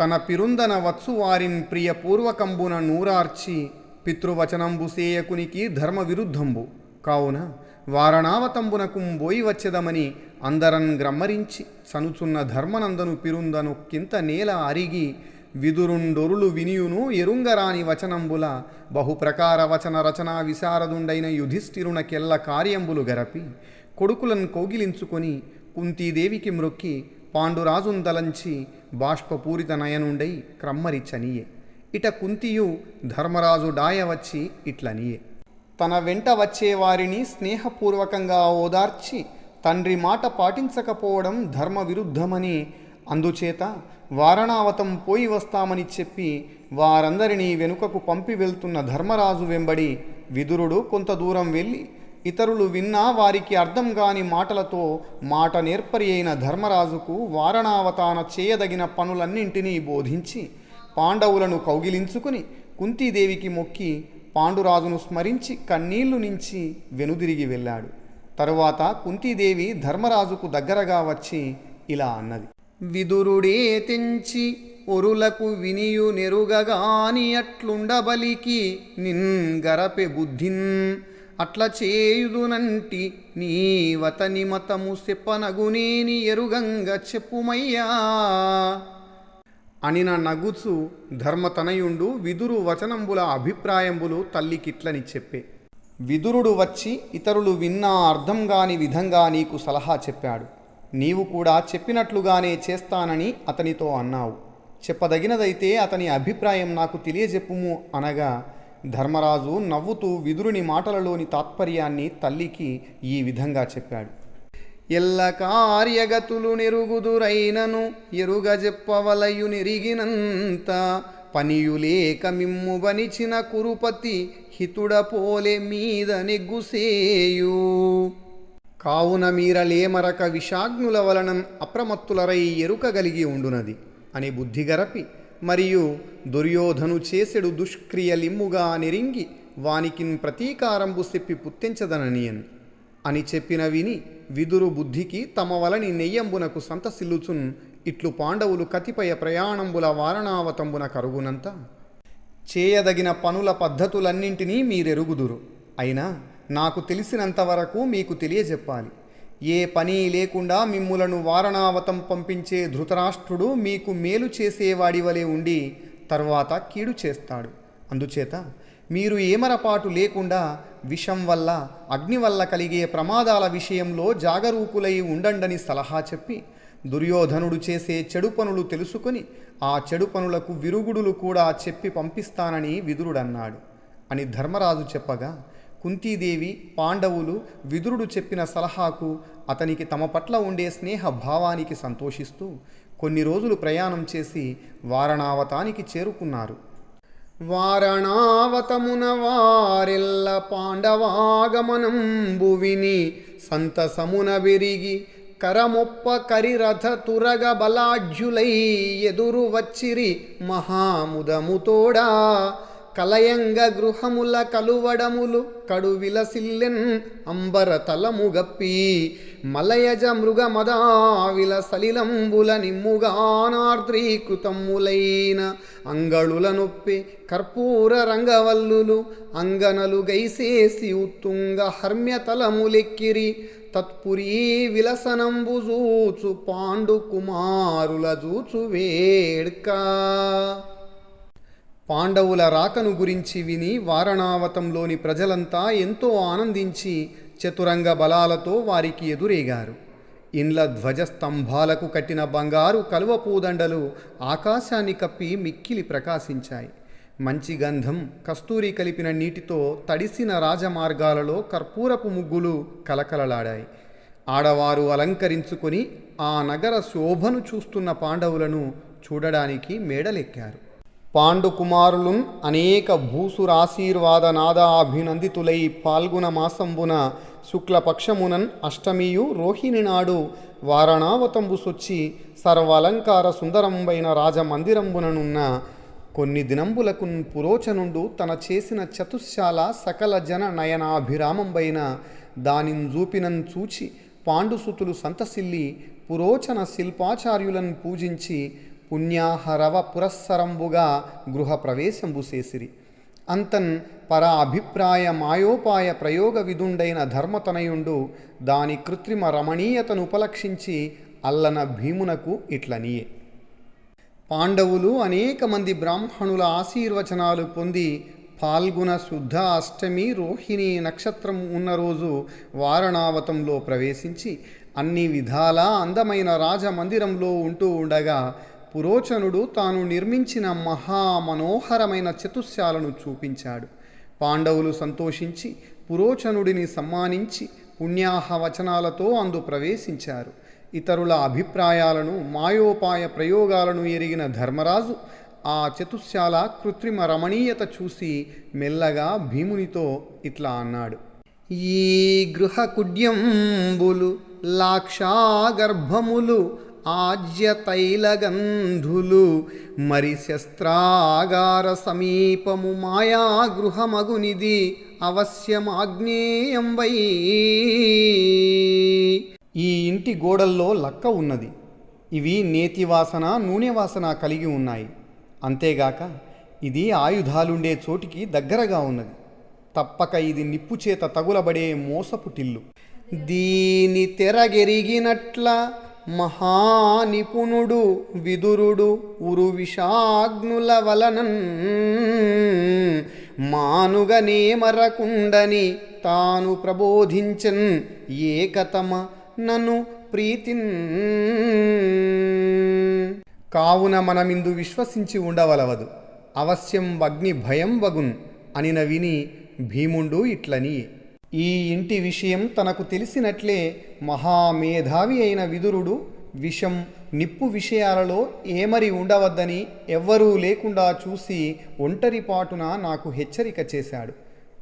తన పిరుందన వత్సువారిన్ ప్రియ పూర్వకంబున నూరార్చి పితృవచనంబు సేయకునికి ధర్మ విరుద్ధంబు కావున వారణావతంబునకు బోయి వచ్చెదమని అందరన్ గ్రమ్మరించి సనుచున్న ధర్మనందను పిరుందను కింత నేల అరిగి విదురుండొరులు వినియును ఎరుంగరాని వచనంబుల బహుప్రకార వచన రచనా విశారదుండైన యుధిష్ఠిరునకెల్ల కార్యంబులు గరపి కొడుకులను కౌగిలించుకొని కుంతీదేవికి మ్రొక్కి పాండురాజుందలంచి బాష్పపూరిత నయనుండై క్రమ్మరి చనియే. ఇట కుంతియు ధర్మరాజు డాయ వచ్చి ఇట్లనియే. తన వెంట వచ్చే వారిని స్నేహపూర్వకంగా ఓదార్చి తండ్రి మాట పాటించకపోవడం ధర్మ విరుద్ధమని అందుచేత వారణావతం పోయి వస్తామని చెప్పి వారందరినీ వెనుకకు పంపి వెళ్తున్న ధర్మరాజు వెంబడి విదురుడు కొంత దూరం వెళ్ళి ఇతరులు విన్నా వారికి అర్థం కాని మాటలతో మాట నేర్పరి అయిన ధర్మరాజుకు వారణావతాన చేయదగిన పనులన్నింటినీ బోధించి పాండవులను కౌగిలించుకుని కుంతీదేవికి మొక్కి పాండురాజును స్మరించి కన్నీళ్ళు నుంచి వెనుదిరిగి వెళ్ళాడు. తరువాత కుంతీదేవి ధర్మరాజుకు దగ్గరగా వచ్చి ఇలా అన్నది. విదురుడే తెంచి ఒరులకు వినియు నెరుగగాని అట్లుండబలికి నిన్ గరపె బుద్ధిన్ అట్ల చేయుదునంటి నీవతని మతము చెప్పనగునేని ఎరుగంగ చెప్పుమయ్యా. అనిన నగుచు ధర్మతనయుండు విదురు వచనంబుల అభిప్రాయంబులు తల్లికిట్లని చెప్పే. విదురుడు వచ్చి ఇతరులు విన్నా అర్థం కాని విధంగా నీకు సలహా చెప్పాడు. నీవు కూడా చెప్పినట్లుగానే చేస్తానని అతనితో అన్నావు. చెప్పదగినదైతే అతని అభిప్రాయం నాకు తెలియజెప్పుము అనగా ధర్మరాజు నవ్వుతూ విదురుని మాటలలోని తాత్పర్యాన్ని తల్లికి ఈ విధంగా చెప్పాడు. ఎల్ల కార్యగతులు నెరుగుదురైనను ఎరుగ చెప్పవలయు నెరిగినంత పనియులేక మిమ్ము వనిచిన కురుపతి హితుడ పోలే మీద నెగ్గుసేయు. కావున మీరలేమరక విషాగ్నుల వలన అప్రమత్తులరై ఎరుకగలిగి ఉండునది అని బుద్ధిగరపి మరియు దుర్యోధను చేసెడు దుష్క్రియలిమ్ముగా నెరింగి వానికిన్ ప్రతీకారంబు చెప్పి పుత్తించదననియన్. అని చెప్పిన విని విదురు బుద్ధికి తమ వలని నెయ్యంబునకు సంతసిల్లుచున్ ఇట్లు పాండవులు కతిపయ ప్రయాణంబుల వారణావతంబున కరుగునంత. చేయదగిన పనుల పద్ధతులన్నింటినీ మీరెరుగుదురు. అయినా నాకు తెలిసినంత వరకు మీకు తెలియజెప్పాలి. ఏ పని లేకుండా మిమ్ములను వారణావతం పంపించే ధృతరాష్ట్రుడు మీకు మేలు చేసేవాడి వలె ఉండి తర్వాత కీడు చేస్తాడు. అందుచేత మీరు ఏమరపాటు లేకుండా విషం వల్ల అగ్ని వల్ల కలిగే ప్రమాదాల విషయంలో జాగరూకులై ఉండండని సలహా చెప్పి దుర్యోధనుడు చేసే చెడు పనులు తెలుసుకొని ఆ చెడు పనులకు విరుగుడులు కూడా చెప్పి పంపిస్తానని విదురుడన్నాడు. అని ధర్మరాజు చెప్పగా కుంతీదేవి పాండవులు విదురుడు చెప్పిన సలహాకు అతనికి తమ పట్ల ఉండే స్నేహ భావానికి సంతోషిస్తూ కొన్ని రోజులు ప్రయాణం చేసి వారణావతానికి చేరుకున్నారు. వారణావతమున వారెల్ల పాండవాగమనంబు విని సంతసమున విరిగి కరమొప్ప కరిరథ తురగ బలాఢ్యులై ఎదురు వచ్చిరి మహాముదముతోడా కలయంగ గృహముల కలువడములు కడువిల విలసిల్లెన్ అంబర తలముగప్పి మలయజ మృగ మదావిల సలిలంబుల నిమ్ముగానార్ద్రీకృతములైన అంగళుల నొప్పి కర్పూర రంగవల్లులు అంగనలు గైసేసి ఉత్తుంగ హర్మ్యతలములెక్కిరి తత్పురీ విలసనంబు జూచు పాండు కుమారుల జూచు వేడ్కా. పాండవుల రాకను గురించి విని వారణావతంలోని ప్రజలంతా ఎంతో ఆనందించి చతురంగ బలాలతో వారికి ఎదురేగారు. ఇండ్ల ధ్వజస్తంభాలకు కట్టిన బంగారు కలువ పూదండలు ఆకాశాన్ని కప్పి మిక్కిలి ప్రకాశించాయి. మంచి గంధం కస్తూరి కలిపిన నీటితో తడిసిన రాజమార్గాలలో కర్పూరపు ముగ్గులు కలకలలాడాయి. ఆడవారు అలంకరించుకొని ఆ నగర శోభను చూస్తున్న పాండవులను చూడడానికి మేడలెక్కారు. పాండు కుమారులున్ అనేక భూసురాశీర్వాద నాదాభినందితులై పాల్గొన మాసంబున శుక్లపక్షమునన్ అష్టమియు రోహిణి నాడు వారణావతంబు సొచ్చి సర్వాలంకార సుందరంబైన రాజమందిరంబుననున్న కొన్ని దినంబులకు పురోచనుండు తన చేసిన చతుశాల సకల జన నయనాభిరామంబైన దానిని చూపినన్ చూచి పాండుసుతులు సంతసిల్లి పురోచన శిల్పాచార్యులను పూజించి పుణ్యాహరవ పురస్సరంబుగా గృహప్రవేశంబు చేసిరి అంతన్ పర అభిప్రాయ మాయోపాయ ప్రయోగ విధుండైన ధర్మతనయుండు దాని కృత్రిమ రమణీయతను ఉపలక్షించి అల్లన భీమునకు ఇట్లనియే పాండవులు అనేక మంది బ్రాహ్మణుల ఆశీర్వచనాలు పొంది పాల్గొన శుద్ధ అష్టమి రోహిణి నక్షత్రం ఉన్న రోజు వారణావతంలో ప్రవేశించి అన్ని విధాలా అందమైన రాజమందిరంలో ఉంటూ ఉండగా పురోచనుడు తాను నిర్మించిన మహామనోహరమైన చతుశాలను చూపించాడు. పాండవులు సంతోషించి పురోచనుడిని సమ్మానించి పుణ్యాహ వచనాలతో అందు ప్రవేశించారు. ఇతరుల అభిప్రాయాలను మాయోపాయ ప్రయోగాలను ఎరిగిన ధర్మరాజు ఆ చతుశాల కృత్రిమ రమణీయత చూసి మెల్లగా భీమునితో ఇట్లా అన్నాడు. ఈ గృహకుడ్యంబులు లాక్షాగర్భములు ఆజ్య తైలగంధులు మరి శస్త్రాగార సమీపము మాయా గృహమగునిది అవశ్యమాగ్నేయంబై ఈ ఇంటి గోడల్లో లక్క ఉన్నది. ఇవి నేతి వాసన నూనె వాసన కలిగి ఉన్నాయి. అంతేగాక ఇది ఆయుధాలుండే చోటికి దగ్గరగా ఉన్నది. తప్పక ఇది నిప్పు చేత తగులబడే మోసపు టిల్లు దీని తెరగెరిగినట్ల మహానిపుణుడు విదురుడు ఉరువిషాగ్నుల వలనన్ మానుగనేమరకుండని తాను ప్రబోధించన్ ఏకతమ నన్ను ప్రీతిన్. కావున మనమిందు విశ్వసించి ఉండవలవదు. అవశ్యం అగ్ని భయం వగున్ అనిన విని భీముండు ఇట్లని ఈ ఇంటి విషయం తనకు తెలిసినట్లే మహామేధావి అయిన విదురుడు విషం నిప్పు విషయాలలో ఏమరి ఉండవద్దని ఎవ్వరూ లేకుండా చూసి ఒంటరిపాటున నాకు హెచ్చరిక చేశాడు.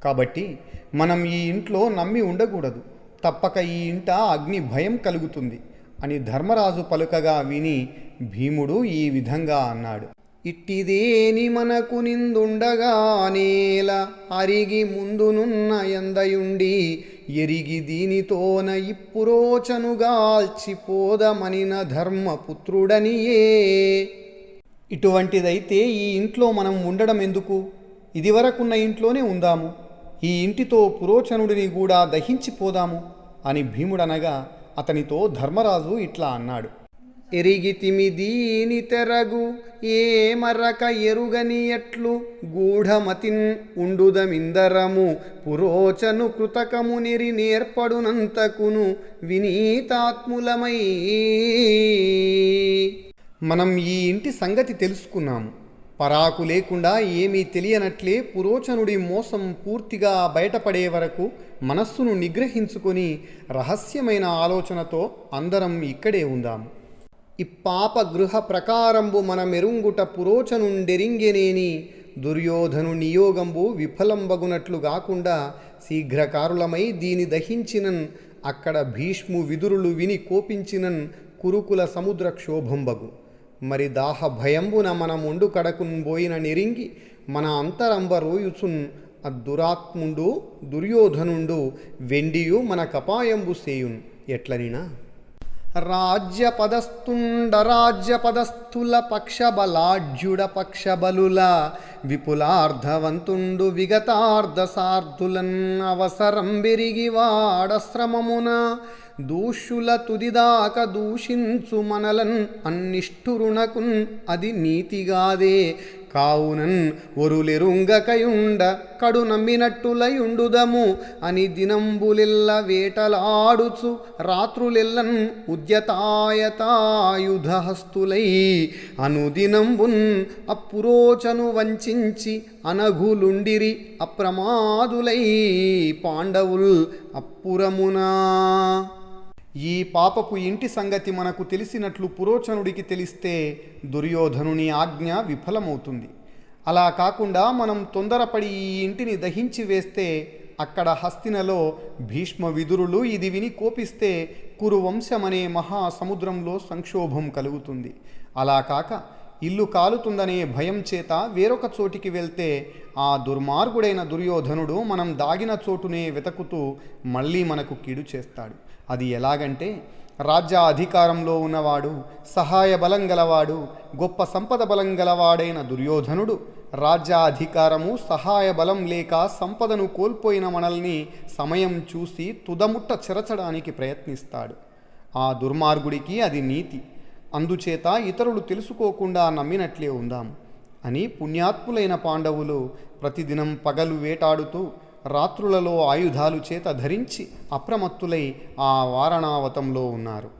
కాబట్టి మనం ఈ ఇంట్లో నమ్మి ఉండకూడదు. తప్పక ఈ ఇంట అగ్ని భయం కలుగుతుంది అని ధర్మరాజు పలుకగా విని భీముడు ఈ విధంగా అన్నాడు. ఇట్టిదేని మనకు నిందుండగా నేల అరిగి ముందునున్న ఎందయుండి ఎరిగి దీనితోన ఇప్పురోచనుగాల్చిపోదమనిన ధర్మపుత్రుడనియే. ఇటువంటిదైతే ఈ ఇంట్లో మనం ఉండడం ఎందుకు? ఇదివరకున్న ఇంట్లోనే ఉందాము. ఈ ఇంటితో పురోచనుడిని కూడా దహించిపోదాము అని భీముడనగా అతనితో ధర్మరాజు ఇట్లా అన్నాడు. ఎరిగితిమి దీని తెరగు ఏ మరక ఎరుగని ఎట్లు? గూఢమతిన్ ఉండుదమిందరము పురోచను కృతకము నిరి నేర్పడునంతకును వినీతాత్ములమై. మనం ఈ ఇంటి సంగతి తెలుసుకున్నాము పరాకు లేకుండా ఏమీ తెలియనట్లే పురోచనుడి మోసం పూర్తిగా బయటపడే వరకు మనస్సును నిగ్రహించుకొని రహస్యమైన ఆలోచనతో అందరం ఇక్కడే ఉందాము పాప గృహ ప్రకారంబు మన మెరుంగుట పురోచనుండెరింగెనేని దుర్యోధను నియోగంబు విఫలంబగునట్లు కాకుండా శీఘ్రకారులమై దీని దహించినన్ అక్కడ భీష్ము విదురులు విని కోపించినన్ కురుకుల సముద్ర క్షోభంబగు మరి దాహ భయంబున మనం ఒండు కడకున్ బోయిన నెరింగి మన అంతరంబరోయుచున్ అద్దురాత్ముండు దుర్యోధనుండు వెండియు మన కపాయంబు సేయున్. ఎట్లనినా? రాజ్య పదస్తుండ రాజ్య పదస్థుల పక్షబలాఢ్యుడ పక్షబలుల విపులార్ధవంతుండు విగతార్ధ సార్థులన్ అవసరం విరిగి వాడశ్రమమున దూష్యుల తుదిదాక దూషించు మనలన్ అన్నిష్ఠురుణకున్ అది నీతిగాదే కావునన్ ఒరులెరుంగకయుండ కడు నమ్మినట్టులయుండుదము అని దినంబులెల్ల వేటలాడుచు రాత్రులెల్లన్ ఉద్యతాయతాయుధహస్తులై అనుదినంబున్ అప్పురోచను వంచించి అనఘులుండిరి అప్రమాదులై పాండవుల్ అప్పురమునా. ఈ పాపపు ఇంటి సంగతి మనకు తెలిసినట్లు పురోచనుడికి తెలిస్తే దుర్యోధనుని ఆజ్ఞ విఫలమవుతుంది. అలా కాకుండా మనం తొందరపడి ఈ ఇంటిని దహించి వేస్తే అక్కడ హస్తినలో భీష్మ విదురులు ఇది విని కోపిస్తే కురువంశమనే మహాసముద్రంలో సంక్షోభం కలుగుతుంది. అలా కాక ఇల్లు కాలుతుందనే భయం చేత వేరొక చోటికి వెళ్తే ఆ దుర్మార్గుడైన దుర్యోధనుడు మనం దాగిన చోటునే వెతకుతూ మళ్ళీ మనకు కీడు చేస్తాడు. అది ఎలాగంటే రాజ్య అధికారంలో ఉన్నవాడు సహాయ బలం గలవాడు గొప్ప సంపద బలం గలవాడైన దుర్యోధనుడు రాజ్యాధికారము సహాయ బలం లేక సంపదను కోల్పోయిన మనల్ని సమయం చూసి తుదముట్ట చెరచడానికి ప్రయత్నిస్తాడు. ఆ దుర్మార్గుడికి అది నీతి. అందుచేత ఇతరులు తెలుసుకోకుండా నమ్మినట్లే ఉందాం అని పుణ్యాత్ములైన పాండవులు ప్రతిదినం పగలు వేటాడుతూ రాత్రులలో ఆయుధాలు చేత ధరించి అప్రమత్తులై ఆ వారణావతంలో ఉన్నారు.